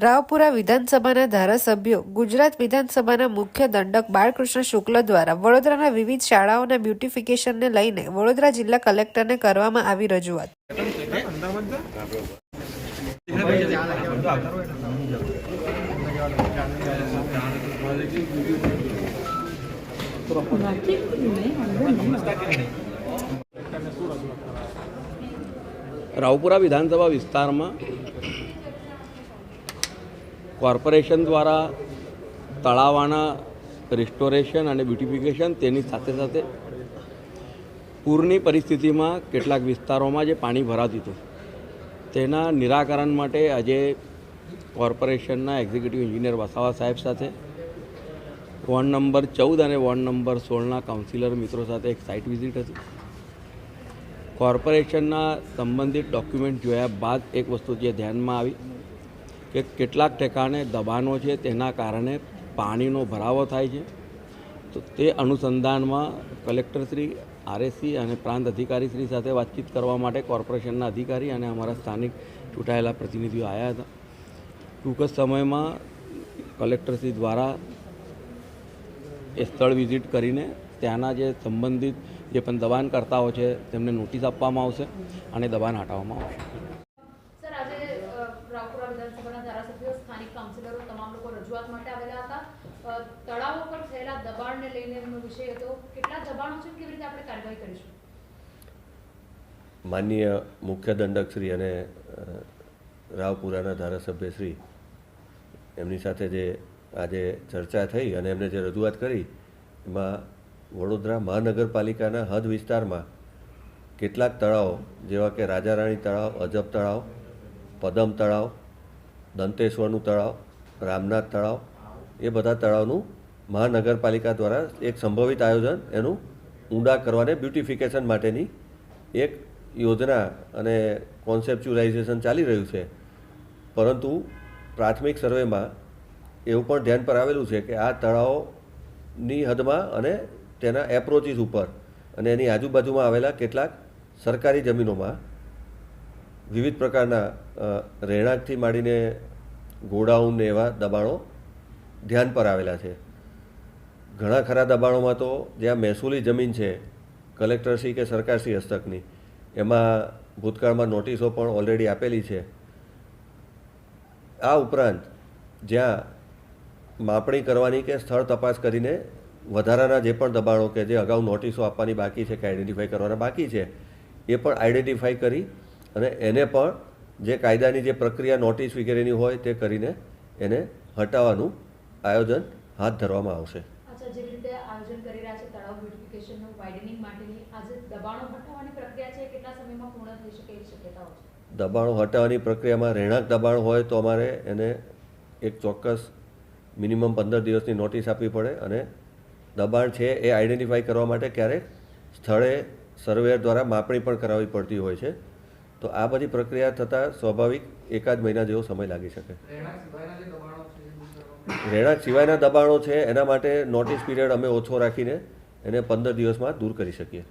રાવપુરા વિધાનસભાના ધારાસભ્યો, ગુજરાત વિધાનસભાના મુખ્ય દંડક બાળકૃષ્ણ શુક્લ દ્વારા વડોદરાના વિવિધ શાળાઓના બ્યુટિફિકેશનને લઈને વડોદરા જિલ્લા કલેક્ટરને કરવામાં આવી રજૂઆત. રાવપુરા વિધાનસભા વિસ્તારમાં કોર્પોરેશન દ્વારા તળાવાના રિસ્ટોરેશન અને બ્યુટિફિકેશન તેની સાથે સાથે પૂરની પરિસ્થિતિમાં કેટલાક વિસ્તારોમાં જે પાણી ભરાતું હતું, તેના નિરાકરણ માટે આજે કોર્પોરેશનના એક્ઝિક્યુટિવ એન્જિનિયર વસાવા સાહેબ સાથે, વોર્ડ નંબર ચૌદ અને વોર્ડ નંબર સોળના કાઉન્સિલર મિત્રો સાથે એક સાઇટ વિઝિટ હતી. કોર્પોરેશનના સંબંધિત ડોક્યુમેન્ટ જોયા બાદ એક વસ્તુ જે ધ્યાનમાં આવી કે કેટલાક ઠેકાણે દબાણો છે તેના કારણે પાણીનો ભરાવો થાય છે. તો તે અનુસંધાનમાં કલેક્ટરશ્રી આરએસસી અને પ્રાંત અધિકારીશ્રી સાથે વાતચીત કરવા માટે કોર્પોરેશનના અધિકારી અને અમારા સ્થાનિક ચૂંટાયેલા પ્રતિનિધિઓ આવ્યા હતા. ટૂંક જ સમયમાં કલેક્ટરશ્રી દ્વારા એ સ્થળ વિઝિટ કરીને ત્યાંના જે સંબંધિત જે પણ દબાણકર્તાઓ છે તેમને નોટિસ આપવામાં આવશે અને દબાણ હટાવવામાં આવશે સર આજે અ, રાવપુરા વિધાનસભાના ધારાસભ્યો, સ્થાનિક કાઉન્સિલરો તમામ લોકો રજૂઆત માટે આવેલા હતા. તળાવો પર થયેલા દબાણને લઈને એમનો વિષય હતો. કેટલા દબાણો છે, કેવી રીતે આપણે કાર્યવાહી કરીશું? માનનીય મુખ્ય દંડકશ્રી અને રાવપુરાના ધારાસભ્યશ્રી એમની સાથે જે આજે ચર્ચા થઈ અને એમને જે રજૂઆત કરી, એમાં વડોદરા મહાનગરપાલિકાના હદ વિસ્તારમાં કેટલાક તળાવો, જેવા કે રાજારાણી તળાવ, અજબ તળાવ, પદમ તળાવ દંતેશ્વરનું તળાવ, રામનાથ તળાવ, એ બધા તળાવનું મહાનગરપાલિકા દ્વારા એક સંભવિત આયોજન એનું ઊંડા કરવાને બ્યુટિફિકેશન માટેની એક યોજના અને કોન્સેપ્ચ્યુલાઇઝેશન ચાલી રહ્યું છે. પરંતુ પ્રાથમિક સર્વેમાં એવું પણ ધ્યાન પર આવેલું છે કે આ તળાવોની હદમાં અને તેના એપ્રોચીસ ઉપર અને એની આજુબાજુમાં આવેલા કેટલાક સરકારી જમીનોમાં વિવિધ પ્રકારના રહેણાંકથી માંડીને ગોડાઉનને એવા દબાણો ધ્યાન પર આવેલા છે. ઘણા ખરા દબાણોમાં તો જ્યાં મહેસૂલી જમીન છે, કલેક્ટરશ્રી કે સરકારશ્રી હસ્તકની, એમાં ભૂતકાળમાં નોટિસો પણ ઓલરેડી આપેલી છે. આ ઉપરાંત જ્યાં માપણી કરવાની કે સ્થળ તપાસ કરીને વધારાના જે પણ દબાણો કે જે અગાઉ નોટિસો આપવાની બાકી છે કે આઈડેન્ટિફાઈ કરવાના બાકી છે, એ પણ આઈડેન્ટિફાઈ કરી અને એને પણ જે કાયદાની જે પ્રક્રિયા નોટિસ વગેરેની હોય તે કરીને એને હટાવવાનું આયોજન હાથ ધરવામાં આવશે. દબાણો હટાવવાની દબાણો પ્રક્રિયામાં રહેણાંક દબાણ હોય તો અમારે એને એક ચોક્કસ મિનિમમ પંદર દિવસની નોટિસ આપવી પડે અને દબાણ છે એ આઈડેન્ટિફાઈ કરવા માટે ક્યારેક સ્થળે સર્વેયર દ્વારા માપણી પણ કરાવવી પડતી હોય છે. તો આ બધી પ્રક્રિયા થતાં સ્વાભાવિક એકાદ મહિના જેવો સમય લાગી શકે. રહેણાંક સિવાયના દબાણો છે એના માટે નોટિસ પીરિયડ અમે ઓછો રાખીને એને પંદર દિવસમાં દૂર કરી શકીએ.